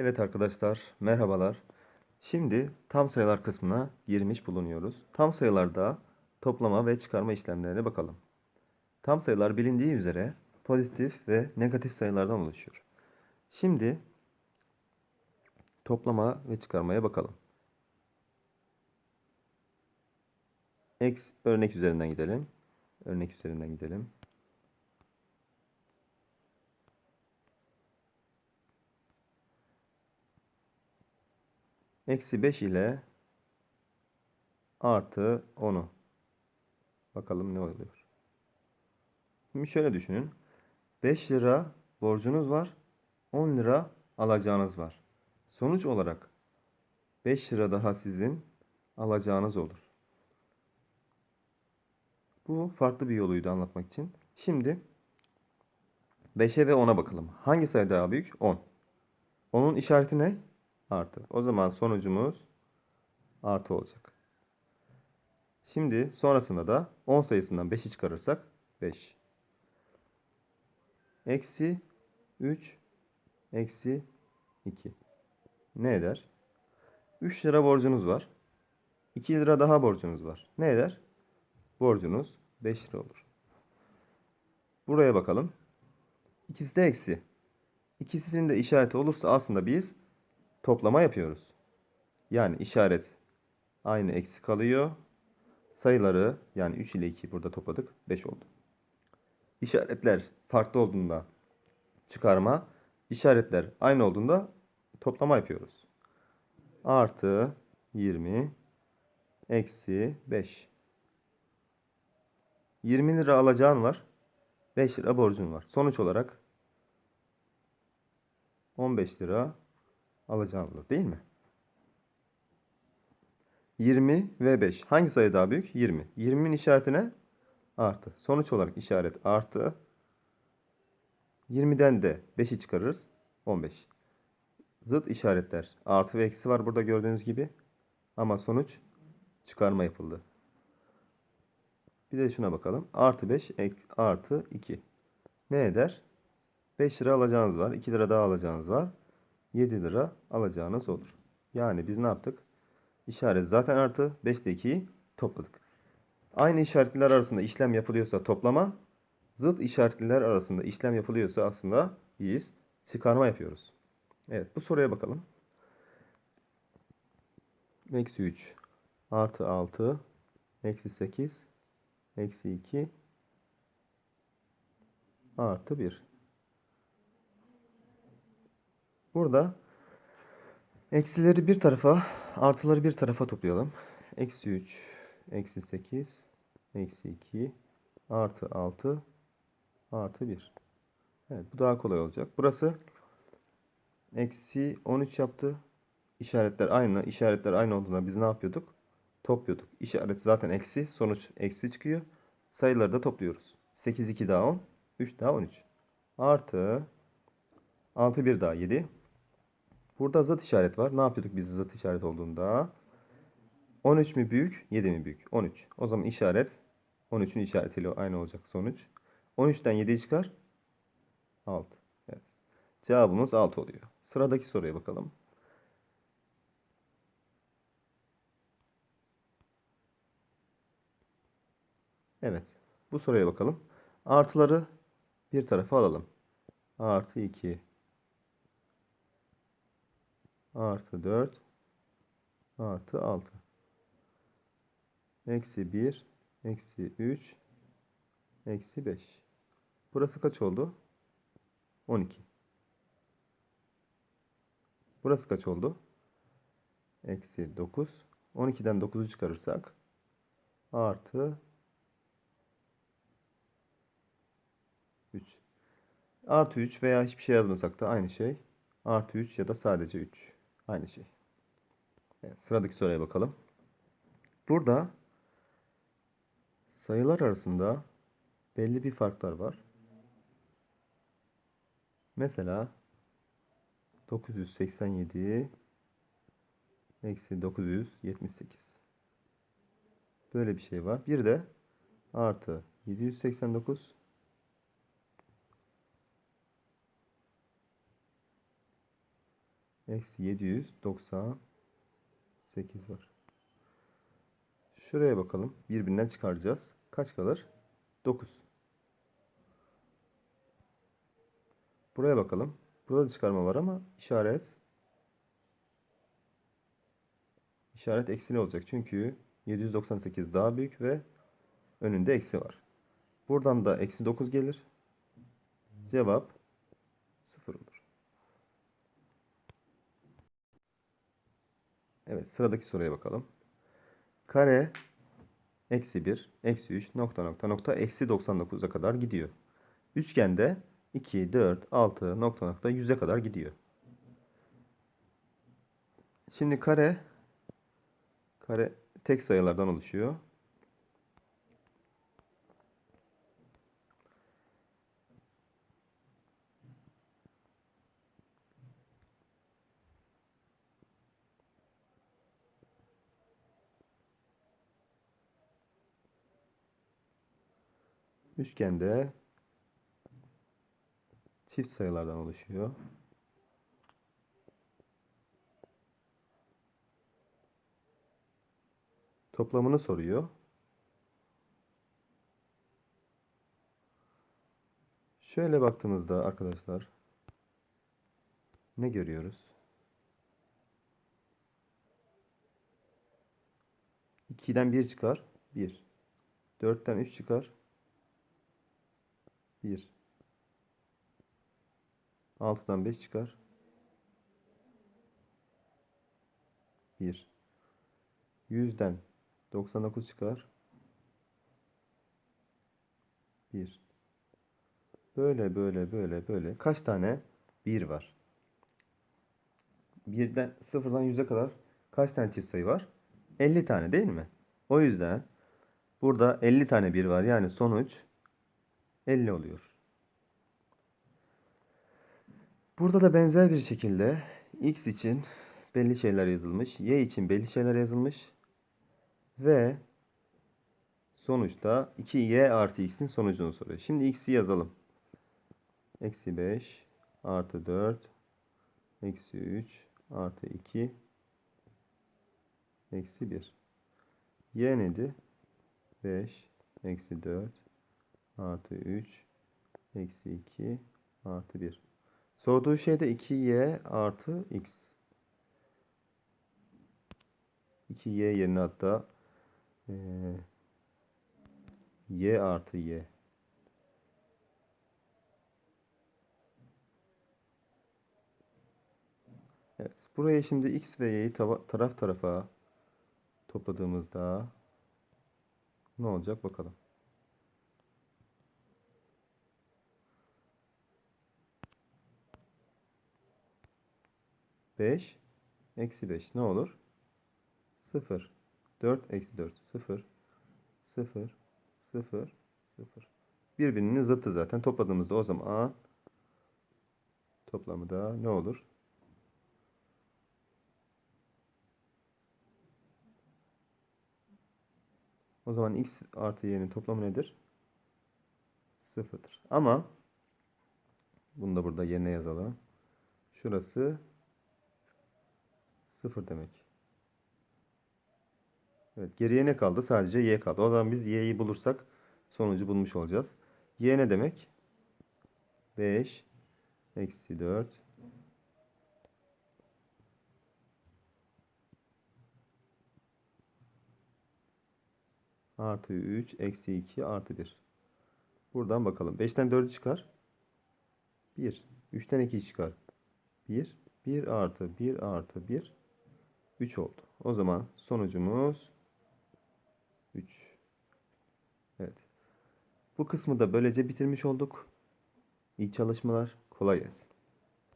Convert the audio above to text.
Evet arkadaşlar, merhabalar. Şimdi tam sayılar kısmına girmiş bulunuyoruz. Tam sayılarda toplama ve çıkarma işlemlerine bakalım. Tam sayılar bilindiği üzere pozitif ve negatif sayılardan oluşuyor. Şimdi toplama ve çıkarmaya bakalım. X örnek üzerinden gidelim. Örnek üzerinden gidelim. Eksi 5 ile artı 10'u. Bakalım ne oluyor. Şimdi şöyle düşünün. 5 lira borcunuz var. 10 lira alacağınız var. Sonuç olarak 5 lira daha sizin alacağınız olur. Bu farklı bir yoluydu anlatmak için. Şimdi 5'e ve 10'a bakalım. Hangi sayı daha büyük? 10. Onun işareti ne? Artı. O zaman sonucumuz artı olacak. Şimdi sonrasında da 10 sayısından 5'i çıkarırsak 5. Eksi 3 eksi 2. Ne eder? 3 lira borcunuz var. 2 lira daha borcunuz var. Ne eder? Borcunuz 5 lira olur. Buraya bakalım. İkisi de eksi. İkisinin de işareti olursa aslında biz toplama yapıyoruz. Yani işaret aynı eksi kalıyor. Sayıları yani 3 ile 2 burada topladık 5 oldu. İşaretler farklı olduğunda çıkarma, işaretler aynı olduğunda toplama yapıyoruz. Artı 20 eksi 5. 20 lira alacağın var. 5 lira borcun var. Sonuç olarak 15 lira alacağın olur değil mi? 20 ve 5. Hangi sayı daha büyük? 20. 20'nin işareti ne? Artı. Sonuç olarak işaret artı. 20'den de 5'i çıkarırız. 15. Zıt işaretler. Artı ve eksi var burada gördüğünüz gibi. Ama sonuç çıkarma yapıldı. Bir de şuna bakalım. Artı 5 artı 2. Ne eder? 5 lira alacağınız var. 2 lira daha alacağınız var. 7 lira alacağınız olur. Yani biz ne yaptık? İşaret zaten artı 5 ile 2'yi topladık. Aynı işaretler arasında işlem yapılıyorsa toplama, zıt işaretler arasında işlem yapılıyorsa aslında biz çıkarma yapıyoruz. Evet bu soruya bakalım. Eksi 3 artı 6 eksi 8 eksi 2 artı 1. Burada eksileri bir tarafa, artıları bir tarafa toplayalım. Eksi 3, eksi 8, eksi 2, artı 6, artı 1. Evet bu daha kolay olacak. Burası eksi 13 yaptı. İşaretler aynı. İşaretler aynı olduğunda biz ne yapıyorduk? Topluyorduk. İşaret zaten eksi. Sonuç eksi çıkıyor. Sayıları da topluyoruz. 8, 2 daha 10. 3 daha 13. Artı 6, 1 daha 7. Burada zıt işaret var. Ne yapıyorduk biz zıt işaret olduğunda? 13 mi büyük, 7 mi büyük? 13. O zaman işaret 13'ün işaretiyle aynı olacak sonuç. 13'ten 7'yi çıkar. 6. Evet. Cevabımız 6 oluyor. Sıradaki soruya bakalım. Evet. Bu soruya bakalım. Artıları bir tarafa alalım. Artı 2 artı 4 artı 6 eksi 1 eksi 3 eksi 5 burası kaç oldu? 12 burası kaç oldu? Eksi 9 12'den 9'u çıkarırsak artı 3 artı 3 veya hiçbir şey yazmasak da aynı şey. Artı 3 ya da sadece 3 Aynı şey. Evet, sıradaki soruya bakalım. Burada sayılar arasında belli bir farklar var. Mesela 987 eksi 978 böyle bir şey var. Bir de artı 789 Eksi 798 var. Şuraya bakalım. Birbirinden çıkaracağız. Kaç kalır? 9. Buraya bakalım. Burada da çıkarma var ama işaret işaret eksili olacak. Çünkü 798 daha büyük ve önünde eksi var. Buradan da eksi 9 gelir. Cevap 0 olur. Evet sıradaki soruya bakalım. Kare eksi 1, eksi 3, nokta nokta nokta eksi 99'a kadar gidiyor. Üçgende 2, 4, 6, nokta nokta 100'e kadar gidiyor. Şimdi kare kare tek sayılardan oluşuyor. Üçgende çift sayılardan oluşuyor. Toplamını soruyor. Şöyle baktığımızda arkadaşlar ne görüyoruz? 2'den 1 çıkar. 1. 4'ten 3 çıkar. 1. 6'dan 5 çıkar. 1. 100'den 99 çıkar. 1. Böyle böyle böyle böyle. Kaç tane 1 var? 1'den 0'dan 100'e kadar kaç tane çift sayı var? 50 tane değil mi? O yüzden burada 50 tane 1 var. Yani sonuç 50 oluyor. Burada da benzer bir şekilde x için belli şeyler yazılmış, y için belli şeyler yazılmış ve sonuçta 2y artı x'in sonucunu soruyor. Şimdi x'i yazalım. Eksi 5 artı 4 eksi 3 artı 2 eksi 1. y neydi? 5 eksi 4 artı 3 eksi 2 artı 1. Sorduğu şey de 2y artı x. 2y yerine hatta eee, y artı y. Evet. Buraya şimdi x ve y'yi taraf tarafa topladığımızda ne olacak bakalım. 5 eksi 5 ne olur? 0. 4 eksi 4 0 0 0 0. Birbirinin zıttı zaten. Topladığımızda o zaman toplamı da ne olur? O zaman x artı y'nin toplamı nedir? Sıfırdır. Ama bunu da burada yerine yazalım. Şurası 0 demek. Evet, geriye ne kaldı? Sadece y kaldı. O zaman biz y'yi bulursak sonucu bulmuş olacağız. y ne demek? 5 eksi 4 artı 3 eksi 2 artı 1. Buradan bakalım. 5'ten 4'ü çıkar. 1. 3'ten 2 çıkar. 1. 1 artı 1 artı 1 3 oldu. O zaman sonucumuz 3. Evet. Bu kısmı da böylece bitirmiş olduk. İyi çalışmalar. Kolay gelsin.